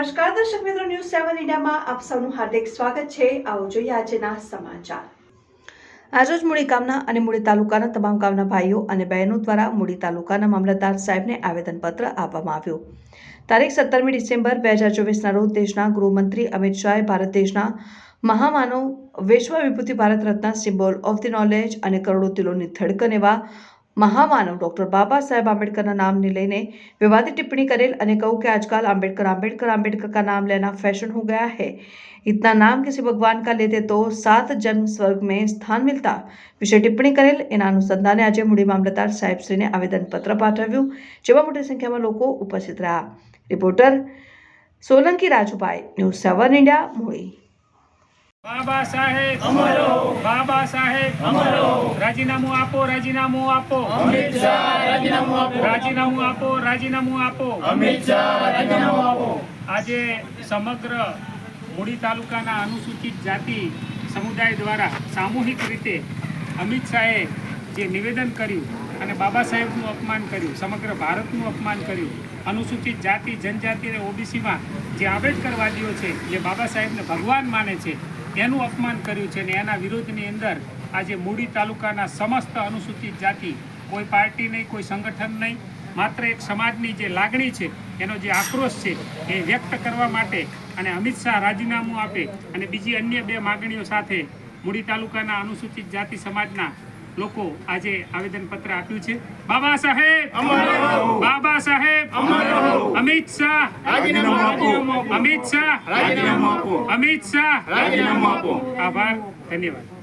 સેવન ઇન્ડિયામાં આપ સૌનું હાર્દિક સ્વાગત છે. આવો જોઈએ આજના સમાચાર. આજરોજ મૂળી ગામના અને મૂળી તાલુકાના તમામ ગામના ભાઈઓ અને બહેનો દ્વારા મૂળી તાલુકાના મામલતદાર સાહેબને આવેદનપત્ર આપવામાં આવ્યું. તારીખ સત્તરમી ડિસેમ્બર બે હજાર ચોવીસના રોજ દેશના ગૃહમંત્રી અમિત શાહે ભારત દેશના મહામાનવ વિશ્વ વિભૂતિ Bharat Ratna, symbol of the knowledge અને કરોડો તિલોની ધડકન એવા મહામાનવ ડૉક્ટર બાબા સાહેબ આંબેડકરના નામને લઈને વિવાદિત ટિપ્પણી કરેલ અને કહું કે આજકાल आंबेडकर आंबेडकर आंबेडकर का नाम लेना फैशन हो गया है इतना नाम किसी भगवान का लेते तो सात जन्म स्वर्ग में સ્થાન મિલતા. વિશે ટિપ્પણી કરેલ એના અનુસંધાને આજે મૂડી મામલતદાર સાહેબશ્રીને આવેદનપત્ર પાઠવ્યું, જેમાં મોટી સંખ્યામાં લોકો ઉપસ્થિત રહ્યા. Reporter Solanki Rajubhai, news seven India Muli Baba Saheb અમરો. Baba Saheb અમરો. રાજીનામું આપો રાજીનામું આપો. અમિત શાહ રાજીનામું આપો. રાજીનામું આપો રાજીનામું આપો. અમિત શાહ રાજીનામું આપો. આજે સમગ્ર મૂડી તાલુકાના અનુસૂચિત જાતિ સમુદાય દ્વારા સામૂહિક રીતે અમિત શાહે જે નિવેદન કર્યું અને બાબા સાહેબનું અપમાન કર્યું સમગ્ર ભારતનું અપમાન કર્યું અનુસૂચિત જાતિ જનજાતિ અને ઓબીસીમાં જે આંબેડકરવાદીઓ છે જે બાબા સાહેબને ભગવાન માને છે. એનું અપમાન કર્યું છે ને એના વિરોધની અંદર આજે મૂડી તાલુકાના સમસ્ત અનુસૂચિત જાતિ, કોઈ પાર્ટી નહીં, કોઈ સંગઠન નહીં, માત્ર એક સમાજની જે લાગણી છે, એનો જે આક્રોશ છે, એ વ્યક્ત કરવા માટે અને અમિત શાહ રાજીનામું આપે અને બીજી અન્ય બે માગણીઓ સાથે મૂડી તાલુકાના અનુસૂચિત જાતિ સમાજના લોકો આજે આવેદનપત્ર આપ્યું છે. બાબા સાહેબ! બાબા સાહેબ! અમિત શાહ! અમિત શાહ! અમિત શાહ! આભાર ધન્યવાદ.